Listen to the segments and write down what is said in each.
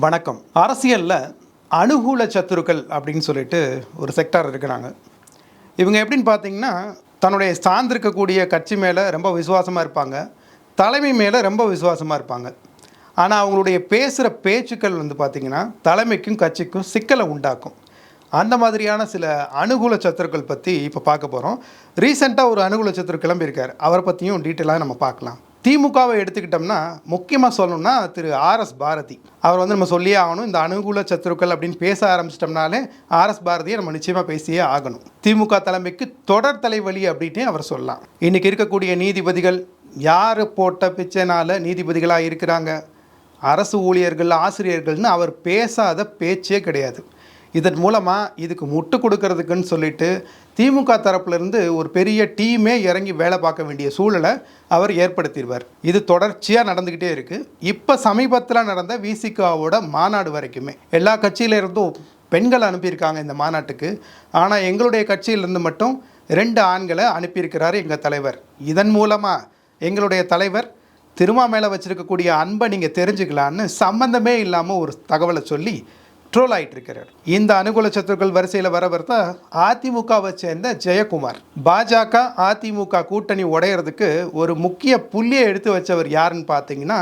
வணக்கம். அரசியலில் அனுகூல சத்துருக்கள் அப்படின்னு சொல்லிட்டு ஒரு செக்டார் இருக்கிறாங்க. இவங்க எப்படின்னு பார்த்தீங்கன்னா தன்னுடைய சார்ந்திருக்கக்கூடிய கட்சி மேலே ரொம்ப விசுவாசமாக இருப்பாங்க. தலைமை மேலே ரொம்ப விசுவாசமாக இருப்பாங்க. ஆனால் அவங்களுடைய பேசுகிற பேச்சுக்கள் வந்து பார்த்திங்கன்னா தலைமைக்கும் கட்சிக்கும் சிக்கலை உண்டாக்கும். அந்த மாதிரியான சில அனுகூல சத்துருக்கள் பற்றி இப்போ பார்க்க போகிறோம் ரீசெண்டாக ஒரு அனுகூல சத்துரு கிளம்பியிருக்கார். அவரை பற்றியும் டீட்டெயிலாக நம்ம பார்க்கலாம். திமுகவை எடுத்துக்கிட்டோம்னா முக்கியமாக சொல்லணும்னா திரு ஆர்எஸ் பாரதி. அவர் வந்து நம்ம சொல்லியே ஆகணும் இந்த அனுகூல சத்துருக்கள் அப்படின்னு பேச ஆரம்பிச்சிட்டோம்னாலே ஆர்எஸ் பாரதியை நம்ம நிச்சயமாக பேசியே ஆகணும். திமுக தலைமைக்கு தொடர் தலைவலி அப்படின்ட்டு அவர் சொல்லலாம். இன்றைக்கி இருக்கக்கூடிய நீதிபதிகள் யார் போட்ட பிச்சைனால் நீதிபதிகளாக இருக்கிறாங்க? அரசு ஊழியர்கள் ஆசிரியர்கள்னு அவர் பேசாத பேச்சே கிடையாது. இதன் மூலமாக இதுக்கு முட்டு கொடுக்கறதுக்குன்னு சொல்லிட்டு திமுக தரப்புலேருந்து ஒரு பெரிய டீமே இறங்கி வேலை பார்க்க வேண்டிய சூழலை அவர் ஏற்படுத்திடுவார். இது தொடர்ச்சியாக நடந்துக்கிட்டே இருக்குது இப்போ சமீபத்தில் நடந்த விசிகாவோட மாநாடு வரைக்குமே எல்லா கட்சியிலேருந்தும் பெண்கள் அனுப்பியிருக்காங்க இந்த மாநாட்டுக்கு. ஆனால் எங்களுடைய கட்சியிலேருந்து மட்டும் ரெண்டு ஆண்களை அனுப்பியிருக்கிறார் எங்கள் தலைவர். இதன் மூலமாக எங்களுடைய தலைவர் திருமா மேலே வச்சுருக்கக்கூடிய அன்பை நீங்கள் தெரிஞ்சுக்கலான்னு சம்மந்தமே இல்லாமல் ஒரு தகவலை சொல்லி ட்ரோல் ஆகிட்டு இருக்கிறார் இந்த அனுகூல சத்துருக்கள் வரிசையில் வர தான் அதிமுகவை சேர்ந்த ஜெயக்குமார். பாஜக அதிமுக கூட்டணி உடையிறதுக்கு ஒரு முக்கிய புள்ளியை எடுத்து வச்சவர் யாருன்னு பார்த்தீங்கன்னா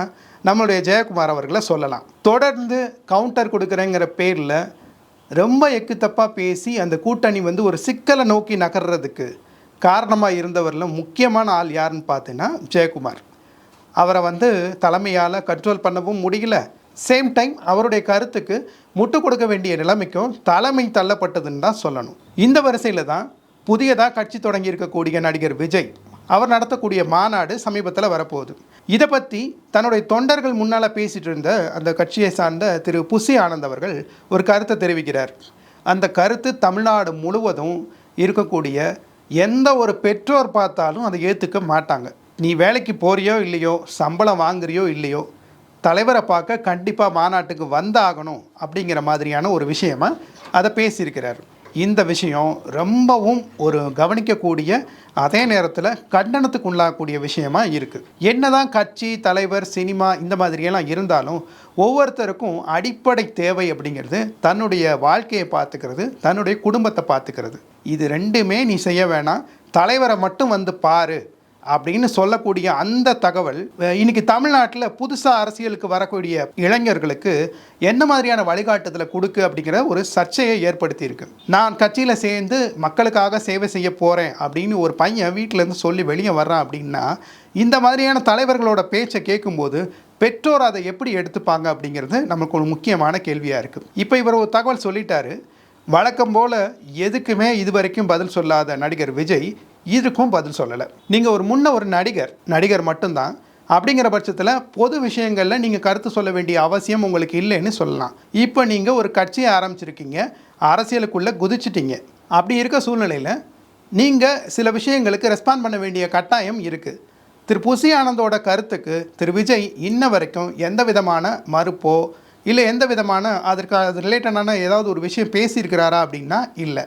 நம்மளுடைய ஜெயக்குமார் அவர்களை சொல்லலாம். தொடர்ந்து கவுண்டர் கொடுக்குறேங்கிற பேரில் ரொம்ப எக்கு தப்பாக பேசி அந்த கூட்டணி வந்து ஒரு சிக்கலை நோக்கி நகர்றதுக்கு காரணமாக இருந்தவரில் முக்கியமான ஆள் யாருன்னு பார்த்தீங்கன்னா ஜெயக்குமார். அவரை வந்து தலைமையால் கண்ட்ரோல் பண்ணவும் முடியல. சேம் டைம் அவருடைய கருத்துக்கு முட்டு கொடுக்க வேண்டிய நிலைமைக்கும் தலைமை தள்ளப்பட்டதுன்னு தான் சொல்லணும். இந்த வரிசையில் தான் புதியதாக கட்சி தொடங்கி இருக்கக்கூடிய நடிகர் விஜய் அவர் நடத்தக்கூடிய மாநாடு சமீபத்தில் வரப்போகுது. இதை பற்றி தன்னுடைய தொண்டர்கள் முன்னால் பேசிகிட்டு இருந்த அந்த கட்சியை சார்ந்த திரு புசி ஆனந்த் அவர்கள் ஒரு கருத்தை தெரிவிக்கிறார். அந்த கருத்து தமிழ்நாடு முழுவதும் இருக்கக்கூடிய எந்த ஒரு பெற்றோர் பார்த்தாலும் அதை ஏற்றுக்க மாட்டாங்க. நீ வேலைக்கு போறியோ இல்லையோ சம்பளம் வாங்குறியோ இல்லையோ தலைவரை பார்க்க கண்டிப்பாக மாநாட்டுக்கு வந்தாகணும் அப்படிங்கிற மாதிரியான ஒரு விஷயமா அதை பேசியிருக்கிறார். இந்த விஷயம் ரொம்பவும் ஒரு கவனிக்கக்கூடிய அதே நேரத்தில் கண்டனத்துக்கு உள்ளாகக்கூடிய விஷயமா இருக்குது என்னதான் கட்சி தலைவர் சினிமா இந்த மாதிரியெல்லாம் இருந்தாலும் ஒவ்வொருத்தருக்கும் அடிப்படை தேவை அப்படிங்கிறது தன்னுடைய வாழ்க்கையை பார்த்துக்கிறது தன்னுடைய குடும்பத்தை பார்த்துக்கிறது. இது ரெண்டுமே நீ செய்ய வேணாம். தலைவரை மட்டும் வந்து பாரு. அப்படின்னு சொல்லக்கூடிய அந்த தகவல் இன்னைக்கு தமிழ்நாட்டில் புதுசாக அரசியலுக்கு வரக்கூடிய இளைஞர்களுக்கு என்ன மாதிரியான வழிகாட்டுதலை கொடுக்கு அப்படிங்கிற ஒரு சர்ச்சையை ஏற்படுத்தியிருக்கு. நான் கட்சியில் சேர்ந்து மக்களுக்காக சேவை செய்ய போகிறேன் அப்படின்னு ஒரு பையன் வீட்டிலேருந்து சொல்லி வெளியே வர்றான் அப்படின்னா இந்த மாதிரியான தலைவர்களோட பேச்சை கேட்கும்போது பெற்றோர் அதை எப்படி எடுத்துப்பாங்க அப்படிங்கிறது நமக்கு ஒரு முக்கியமான கேள்வியாக இருக்குது இப்போ இவர் ஒரு தகவல் சொல்லிட்டாரு. வழக்கம் போல் எதுக்குமே இதுவரைக்கும் பதில் சொல்லாத நடிகர் விஜய் இதுக்கும் பதில் சொல்லலை. நீங்கள் ஒரு முன்ன ஒரு நடிகர் நடிகர் மட்டும்தான் அப்படிங்கிற பட்சத்தில் பொது விஷயங்களில் நீங்கள் கருத்து சொல்ல வேண்டிய அவசியம் உங்களுக்கு இல்லைன்னு சொல்லலாம். இப்போ நீங்கள் ஒரு கட்சியை ஆரம்பிச்சிருக்கீங்க அரசியலுக்குள்ளே குதிச்சிட்டிங்க. அப்படி இருக்க சூழ்நிலையில் நீங்கள் சில விஷயங்களுக்கு ரெஸ்பாண்ட் பண்ண வேண்டிய கட்டாயம் இருக்குது திரு. புசி ஆனந்தோட கருத்துக்கு திரு. விஜய் இன்ன வரைக்கும் எந்த விதமான மறுப்போ இல்லை எந்த விதமான அதற்கு அது ரிலேட்டடான ஏதாவது ஒரு விஷயம் பேசியிருக்கிறாரா அப்படின்னா இல்லை.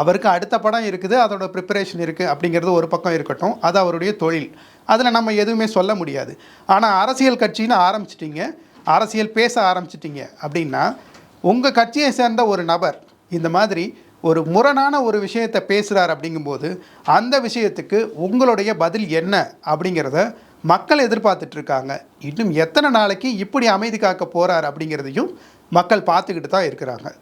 அவருக்கு அடுத்த படம் இருக்குது அதோட ப்ரிப்பரேஷன் இருக்குது அப்படிங்கிறது ஒரு பக்கம் இருக்கட்டும். அது அவருடைய தொழில். அதில் நம்ம எதுவுமே சொல்ல முடியாது. ஆனால் அரசியல் கட்சின்னு ஆரம்பிச்சிட்டிங்க. அரசியல் பேச ஆரம்பிச்சிட்டிங்க அப்படின்னா உங்கள் கட்சியை சேர்ந்த ஒரு நபர் இந்த மாதிரி ஒரு முரணான ஒரு விஷயத்தை பேசுகிறார் அப்படிங்கும்போது அந்த விஷயத்துக்கு உங்களுடைய பதில் என்ன அப்படிங்கிறத மக்கள் எதிர்பார்த்துட்ருக்காங்க. இன்னும் எத்தனை நாளைக்கு இப்படி அமைதி காக்க போகிறார் அப்படிங்கிறதையும் மக்கள் பார்த்துக்கிட்டு தான் இருக்கிறாங்க.